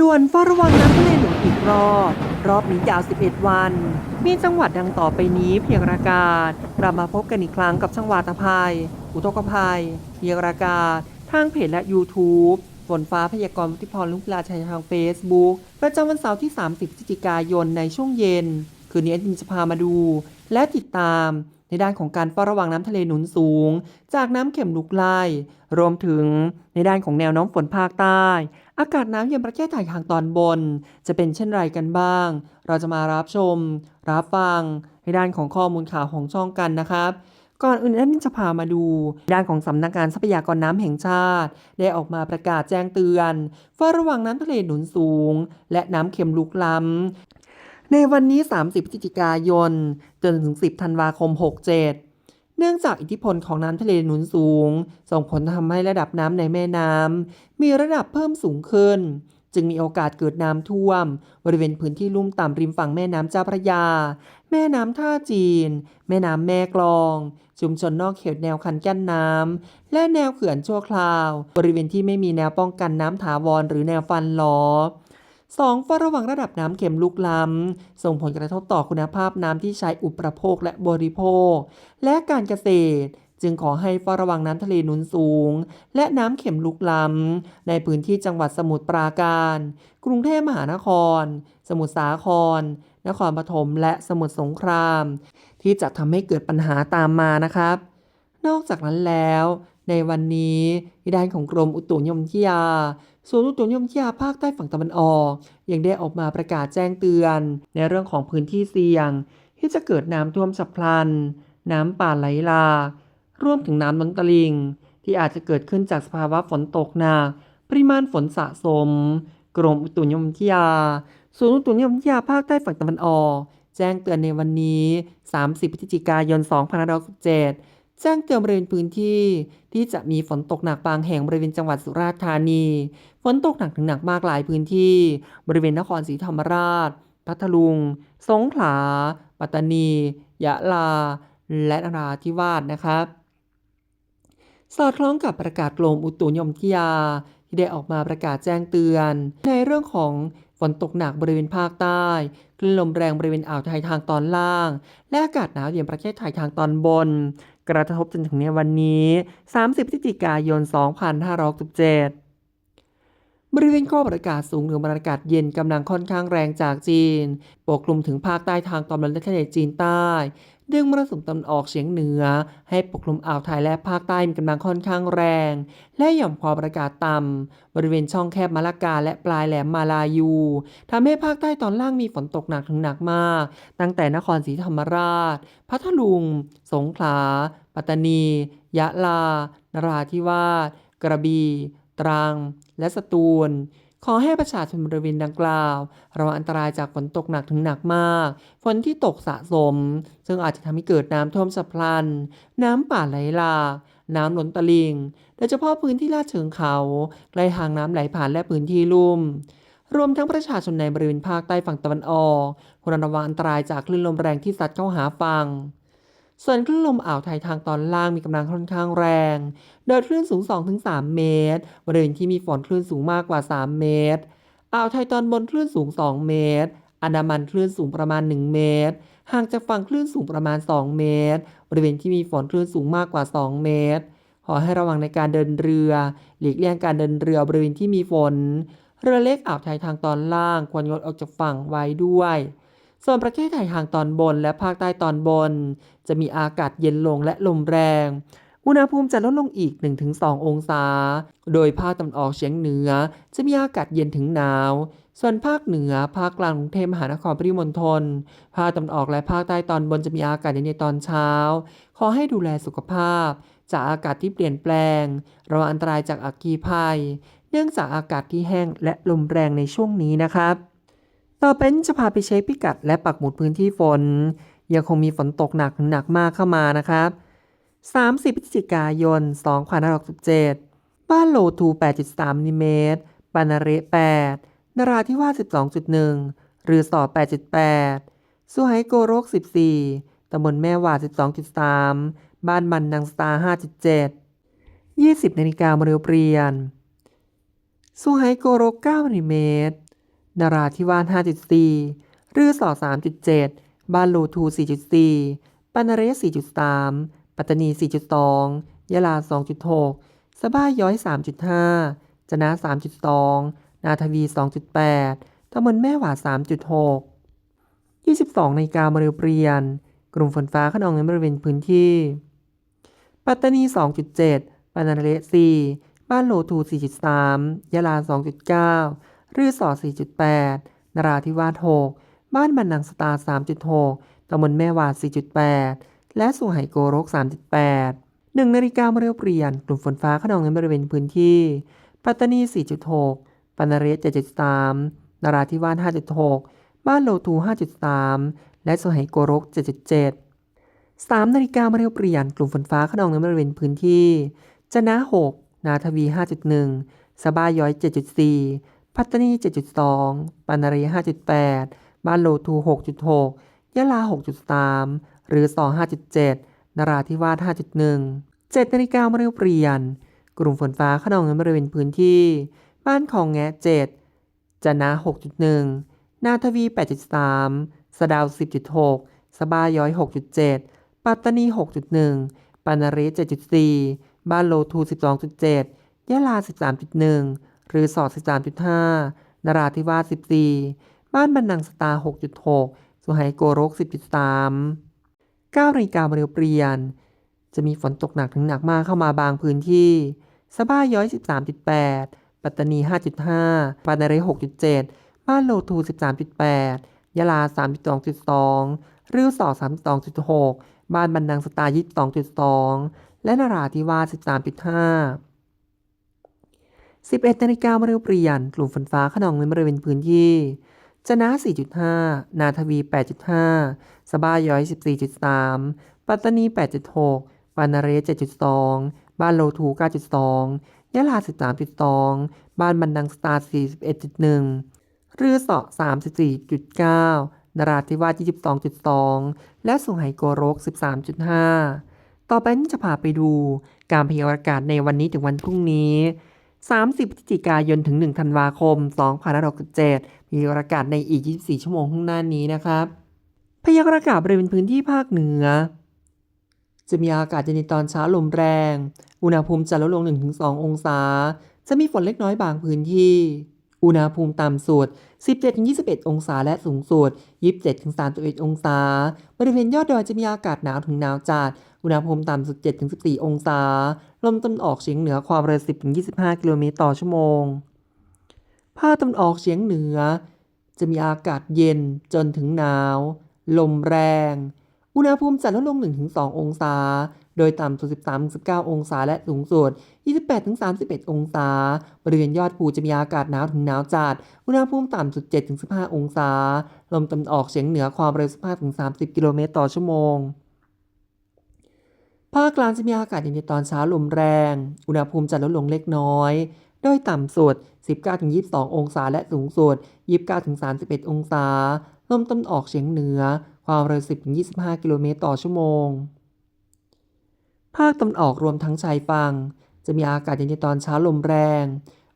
ด่วนเฝ้าระวังน้ำทะเลหนุนอีกรอบ รอบนี้ยาว 11 วัน มีจังหวัดดังต่อไปนี้เพียงรากาศกลับมาพบกันอีกครั้งกับจังหวัดตภัย อุทกภัย เพียงรากาศ ทางเพจและ YouTube ฝนฟ้าพยากรณ์วุฒิพรลุงปลาชัยทาง Facebook ประจำวันเสาร์ที่ 30พฤศจิกายนในช่วงเย็น คืนนี้แอดมินจะพามาดู และติดตามในด้านของการเฝ้าระวังน้ำทะเลหนุนสูง จากน้ำเข็มลุกไล่รวมถึงในด้านของแนวน้มฝนภาคใต้ อากาศน้ำเย็นประเทศไทยทางตอนบน จะเป็นเช่นไรกันบ้าง เราจะมารับชม รับฟัง ในด้านของข้อมูลข่าวของช่องกันนะครับก่อนอื่นแอดมินจะพามาดู ด้านของสำนักงานทรัพยากรน้ำแห่งชาติ ได้ออกมาประกาศแจ้งเตือนเฝ้าระวังน้ำทะเลหนุนสูง และน้ำเค็มลุกล้ำ ในวันนี้ 30พฤศจิกายน จนถึง 10 ธันวาคม 67 เนื่องจากอิทธิพลของน้ำทะเลหนุนสูง ส่งผลทำให้ระดับน้ำในแม่น้ำมีระดับเพิ่มสูงขึ้น จึงมีโอกาสเกิดน้ำท่วม บริเวณพื้นที่ลุ่มต่ำริมฝั่งแม่น้ำเจ้าพระยา แม่น้ำท่าจีน แม่น้ำแม่กลอง ชุมชนนอกเขตแนวคันกั้นน้ำและแนวเขื่อนชั่วคราว บริเวณที่ไม่มีแนวป้องกันน้ำถาวรหรือแนวฟันหลอ 2. เฝ้าระวังระดับน้ำเข็มลุกล้ำ ส่งผลกระทบต่อคุณภาพน้ำที่ใช้อุปโภคและบริโภค และการเกษตร จึงขอให้เฝ้าระวังน้ำทะเลหนุนสูง และน้ำเข็มลุกล้ำ ในพื้นที่จังหวัดสมุทรปราการ กรุงเทพมหานคร สมุทรสาคร นครปฐมและสมุทรสงคราม ที่จะทำให้เกิดปัญหาตามมานะครับ นอกจากนั้นแล้ว ในวันนี้ด้านของกรมอุตุนิยมวิทยาศูนย์อุตุนิยมวิทยาภาคใต้ฝั่งตะวันออก ยังได้ออกมาประกาศแจ้งเตือน ในเรื่องของพื้นที่เสี่ยง ที่จะเกิดน้ำท่วมฉับพลัน น้ำป่าไหลหลากรวมถึงน้ำล้นตลิ่ง ที่อาจจะเกิดขึ้นจากสภาวะฝนตกหนักปริมาณฝนสะสม กรมอุตุนิยมวิทยาศูนย์อุตุนิยมวิทยาภาคใต้ฝั่งตะวันออก แจ้งเตือนในวันนี้ 30 พฤศจิกายน 2567 แจ้งเตือนบริเวณพื้นที่ ที่จะมีฝนตกหนักบางแห่งบริเวณจังหวัดสุราษฎร์ธานี ฝนตกหนักถึงหนักมากหลายพื้นที่ บริเวณนครศรีธรรมราช พัทลุง สงขลา ปัตตานี ยะลา และนราธิวาสนะครับ สอดคล้องกับประกาศกรมอุตุนิยมวิทยา ที่ได้ออกมาประกาศแจ้งเตือน ในเรื่องของฝนตกหนักบริเวณภาคใต้คลื่นลมแรงบริเวณอ่าวไทยทางตอนล่าง และอากาศหนาวเย็นประเทศไทยทางตอนบน กระทบจนถึงในวันนี้ 30พฤศจิกายน 2567 บริเวณข้อประกาศสูงเหนือบรรยากาศเย็นกำลังค่อนข้างแรงจากจีน ปกคลุมถึงภาคใต้ทางตอนบนและทะเลจีนใต้ ดึงมรสุมตะวันออกเฉียงเหนือ ให้ปกคลุมอ่าวไทยและภาคใต้มีกำลังค่อนข้างแรง และหย่อมความกดอากาศต่ำบริเวณช่องแคบมาลากาและปลายแหลมมาลายูทำให้ภาคใต้ตอนล่างมีฝนตกหนักถึงหนักมาก ตั้งแต่นครศรีธรรมราช พัทลุง สงขลา ปัตตานี ยะลานราธิวาสกระบี่ ตรัง และสตูล ขอให้ประชาชนบริเวณดังกล่าวระวังอันตรายจากฝนตกหนักถึงหนักมาก ฝนที่ตกสะสม ซึ่งอาจจะทำให้เกิดน้ำท่วมฉับพลัน น้ำป่าไหลหลากน้ำล้นตลิ่งโดยเฉพาะพื้นที่ลาดเชิงเขาใกล้ทางน้ำไหลผ่านและพื้นที่ลุ่ม รวมทั้งประชาชนในบริเวณภาคใต้ฝั่งตะวันออกควรระวังอันตรายจากคลื่นลมแรงที่ซัดเข้าหาฝั่ง ส่วนคลื่นลมอ่าวไทยทางตอนล่างมีกำลังค่อนข้างแรง โดยคลื่นสูง 2-3 เมตร บริเวณที่มีฝนคลื่นสูงมากกว่า 3 เมตร อ่าวไทยตอนบนคลื่นสูง 2 เมตร อันดามันคลื่นสูงประมาณ 1 เมตร ห่างจากฝั่งคลื่นสูงประมาณ 2 เมตร บริเวณที่มีฝนคลื่นสูงมากกว่า 2 เมตร ขอให้ระวังในการเดินเรือ หลีกเลี่ยงการเดินเรือบริเวณที่มีฝน เรือเล็กอ่าวไทยทางตอนล่างควรงดออกจากฝั่งไว้ด้วย ส่วนประเทศไทยทางตอนบนและภาคใต้ตอนบน จะมีอากาศเย็นลงและลมแรง อุณหภูมิจะลดลงอีก 1-2 องศา โดยภาคตะวันออกเฉียงเหนือ จะมีอากาศเย็นถึงหนาว ส่วนภาคเหนือ ภาคกลางกรุงเทพมหานครปริมณฑล ภาคตะวันออกและภาคใต้ตอนบนจะมีอากาศเย็นในตอนเช้า ขอให้ดูแลสุขภาพ จากอากาศที่เปลี่ยนแปลง ระวังอันตรายจากอัคคีภัย เนื่องจากอากาศที่แห้งและลมแรงในช่วงนี้นะครับ ต่อไปนี้จะพาไปเช็คพิกัดและปักหมุดพื้นที่ฝน ยังคงมีฝนตกหนักหนักมากเข้ามานะครับ 30พฤศจิกายน 2567 บ้านโลทู 8.3มิลลิเมตรปานาเร8นราธิวาส12.1 หรือสอ8.8 สุไหโกโรก 14 ตำบลแม่หวาด 12.3 บ้านมันนางสตา5.7 20นาฬิกามาเรียวเปลี่ยนซูไฮโกโร9มิลลิเมตร นาราธิวาส 5.4 รือสอ3.7 บานโลทู 4.4ปานเรส 4.3 ปัตตานี 4.2 ยะลา 2.6 สบ้าย้อย 3.5 จนะ 3.2 นาทวี 2.8ตำบลแม่หวาด 3.6 22 ในกามาเร็วเปลี่ยน กลุ่มฝนฟ้าขนองในบริเวณพื้นที่ ปัตตานี 2.7ปานเรศ4บ้านโลทู 4.3 ยะลา 2.9 รือสอ4.8 นราธิวาส 6 บ้านบันนังสตา 3.6 ตำบลแม่วาด 4.8 และสุไหโกรก 3.8 1นาฬิกามาเร็วเปลี่ยน กลุ่มฝนฟ้าขนองในบริเวณพื้นที่ ปัตตานี 4.6ปนเรศ7.3 นราธิวาส 5.6 บ้านโลทู 5.3 และสุไหโกรก 7.7 3นาฬิกามาเร็วเปลี่ยน กลุ่มฝนฟ้าขนองในบริเวณพื้นที่ จะนะ 6 นาทวี 5.1 สบาย้อย 7.4 ปัตตานี 7.2ปานารี 5.8 บ้านโลทู 6.6 ยะลา 6.3 หรือสอ5.7 นราธิวาส 5.1 7นาฬิกามาเร็วเปลี่ยน กลุ่มฝนฟ้าขนองในบริเวณพื้นที่ บ้านของแงะ 7 จะนะ 6.1 นาทวี 8.3 สะดาว 10.6 สบาย้อย 6.7 ปัตตานี 6.1 ปานารี7.4 บ้านโลทู 12.7 ยะลา 13.1 รือสอด13.5นราธิวาส14 บ้านบันนังสตา 6.6 สุไหโกรก 10.3 9นาฬิกามาเร็วเปลี่ยน จะมีฝนตกหนักถึงหนักมากเข้ามาบางพื้นที่สะบ้าย้อย 13.8 ปัตตานี 5.5 ปานาเร6.7 บ้านโลทู 13.8 ยะลา 32.2 ริ้วสอ32.6 บ้านบันดังสตาร์22.2 และนราธิวาส13.5 11นาฬิกามาเร็วเปลี่ยน กลุ่มฝนฟ้าขนองในบริเวณพื้นที่จนะ 4.5 นาทวี 8.5 สบ้าย้อย 14.3 ปัตตานี 8.6 ปานาเรส7.2 บ้านโลทู 9.2 ยะลา 13.2 บ้านบันดังสตาร์ 41.1 รือเสาะ 34.9 นราธิวาส 22.2 และสุไหโกโรก 13.5 ต่อไปนี้จะพาไปดูการพยากรณ์อากาศในวันนี้ถึงวันพรุ่งนี้ 30พฤศจิกายนถึง 1 ธันวาคม 2567พยากรณ์อากาศในอีก 24 ชั่วโมงข้างหน้านี้นะครับพยากรณ์อากาศบริเวณพื้นที่ภาคเหนือ จะมีอากาศเย็นในตอนเช้าลมแรง อุณหภูมิจะลดลง 1-2 องศา จะมีฝนเล็กน้อยบางพื้นที่ อุณหภูมิต่ำสุด 17-21 องศาและสูงสุด 27-31 องศา บริเวณยอดดอยจะมีอากาศหนาวถึงหนาวจัด อุณหภูมิต่ำสุด 7-14 องศา ลมตะวันออกเฉียงเหนือความเร็ว 10-25 กิโลเมตรต่อชั่วโมง ภาคตะวันออกเฉียงเหนือ จะมีอากาศเย็นจนถึงหนาว ลมแรง อุณหภูมิจะลดลง 1-2 องศา โดยต่ำสุด 13-19 องศาและสูงสุด 28-31 องศา บริเวณยอดภูจะมีอากาศหนาวถึงหนาวจัด อุณหภูมิต่ำสุด 7-15 องศา ลมตะวันออกเฉียงเหนือความเร็ว 15-30 กิโลเมตรต่อชั่วโมงภาคกลางจะมีอากาศเย็นในตอนเช้าลมแรง อุณหภูมิจะลดลงเล็กน้อย โดยต่ำสุด 19-22 องศาและสูงสุด 29-31 องศา ลมตะวันออกเฉียงเหนือ ความเร็ว 10-25 กิโลเมตรต่อชั่วโมง ภาคตะวันออกรวมทั้งชายฝั่งจะมีอากาศเย็นในตอนเช้าลมแรง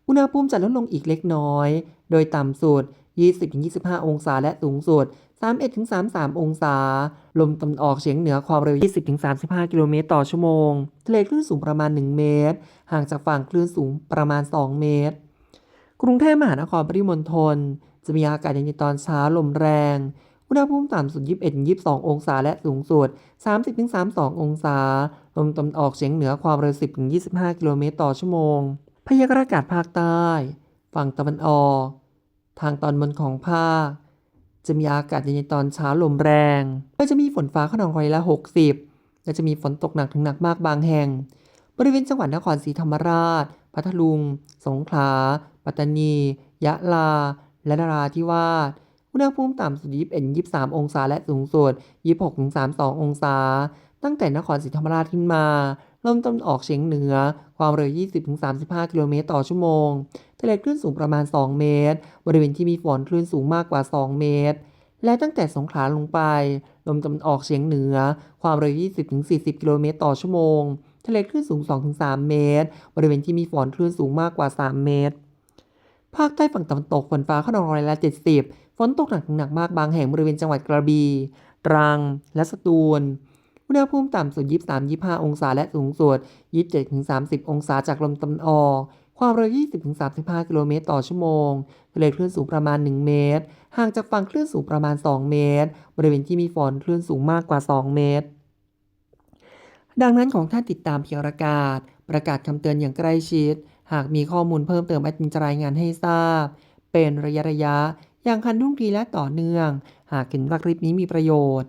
อุณหภูมิจะลดลงอีกเล็กน้อย โดยต่ำสุด 20-25 องศาและสูงสุด 31-33 องศา ลมตะวันออกเฉียงเหนือความเร็ว 20-35 กิโลเมตรต่อชั่วโมง ทะเลคลื่นสูงประมาณ 1 เมตร ห่างจากฝั่งคลื่นสูงประมาณ 2 เมตร กรุงเทพมหานครปริมณฑลจะมีอากาศเย็นในตอนเช้าลมแรง อุณหภูมิต่ำสุด 21-22 องศาและสูงสุด 30-32 องศา ลมตะวันออกเฉียงเหนือความเร็ว 10-25 กิโลเมตรต่อชั่วโมง พยากรณ์อากาศภาคใต้ ฝั่งตะวันออก ทางตอนบนของภาค จะมีอากาศเย็นในตอนเช้าลมแรงโดยจะมีฝนฟ้าขนองร้อยละ 60 และจะมีฝนตกหนักถึงหนักมากบางแห่ง บริเวณจังหวัดนครศรีธรรมราช พัทลุง สงขลา ปัตตานี ยะลา และนราธิวาสอุณหภูมิต่ำสุด 21-23 องศา และสูงสุด 26-32 องศา ตั้งแต่นครศรีธรรมราชขึ้นมาลมตะวันออกเฉียงเหนือ ความเร็ว 20-35 กิโลเมตรต่อชั่วโมงทะเลคลื่นสูงประมาณ 2 เมตร บริเวณที่มีฝนคลื่นสูงมากกว่า 2 เมตร และตั้งแต่สงขลาลงไปลมตะวันออกเฉียงเหนือ ความเร็ว 20-40 กิโลเมตรต่อชั่วโมงทะเลคลื่นสูง 2-3 เมตร บริเวณที่มีฝนคลื่นสูงมากกว่า 3 เมตร ภาคใต้ฝั่งตะวันตกฝนฟ้าขนองร้อยละ 70 ฝนตกหนักถึงหนักมากบางแห่งบริเวณจังหวัดกระบี่ ตรัง และสตูล อุณหภูมิต่ำสุด 23-25 องศาและสูงสุด 27-30 องศาจากลมตะวันออก ความเร็ว 20-35 กิโลเมตรต่อชั่วโมงทะเลคลื่นสูงประมาณ 1 เมตร ห่างจากฝั่งคลื่นสูงประมาณ 2 เมตร บริเวณที่มีฝนคลื่นสูงมากกว่า 2 เมตร ดังนั้นของท่านติดตามเพียงประกาศประกาศคำเตือนอย่างใกล้ชิด หากมีข้อมูลเพิ่มเติมอดมินจะรายงานให้ทราบ เป็นระยะระยะอย่างคันรุ่งทีและต่อเนื่อง หากเห็นว่าคลิปนี้มีประโยชน์